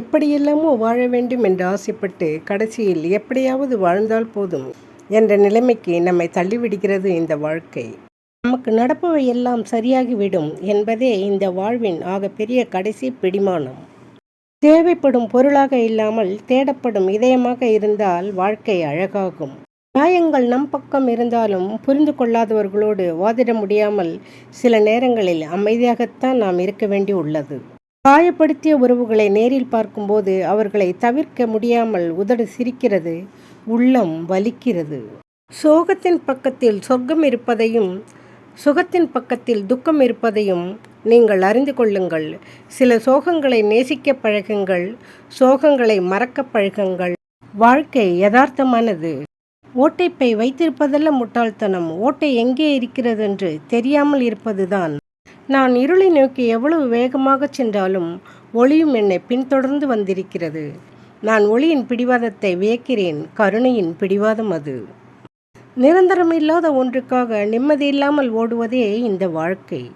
எப்படியெல்லாமோ வாழ வேண்டும் என்று ஆசைப்பட்டு கடைசியில் எப்படியாவது வாழ்ந்தால் போதும் என்ற நிலைமைக்கு நம்மை தள்ளிவிடுகிறது இந்த வாழ்க்கை. நமக்கு நடப்பவை எல்லாம் சரியாகிவிடும் என்பதே இந்த வாழ்வின் ஆகப்பெரிய கடைசி பிடிமானம். தேவைப்படும் பொருளாக இல்லாமல் தேடப்படும் இதயமாக இருந்தால் வாழ்க்கை அழகாகும். நியாயங்கள் நம் பக்கம் இருந்தாலும் புரிந்து கொள்ளாதவர்களோடு வாதிட முடியாமல் சில நேரங்களில் அமைதியாகத்தான் நாம் இருக்க வேண்டி உள்ளது. காயப்படுத்திய உறவுகளை நேரில் பார்க்கும்போது அவர்களை தவிர்க்க முடியாமல் உதடு சிரிக்கிறது உள்ளம் வலிக்கிறது. சோகத்தின் பக்கத்தில் சொர்க்கம் இருப்பதையும் சுகத்தின் பக்கத்தில் துக்கம் இருப்பதையும் நீங்கள் அறிந்து கொள்ளுங்கள். சில சோகங்களை நேசிக்க பழகுங்கள் சோகங்களை மறக்க பழகுங்கள். வாழ்க்கை யதார்த்தமானது. ஓட்டைப்பை வைத்திருப்பதல்ல முட்டாள்தனம். ஓட்டை எங்கே இருக்கிறது என்று தெரியாமல் இருப்பதுதான் நான் இருளை நோக்கி எவ்வளவு வேகமாக சென்றாலும் ஒளியும் என்னை பின்தொடர்ந்து வந்திருக்கிறது. நான் ஒளியின் பிடிவாதத்தை வியக்கிறேன். கருணையின் பிடிவாதம் அது. நிரந்தரமில்லாத ஒன்றுக்காக நிம்மதியில்லாமல் ஓடுவதே இந்த வாழ்க்கை.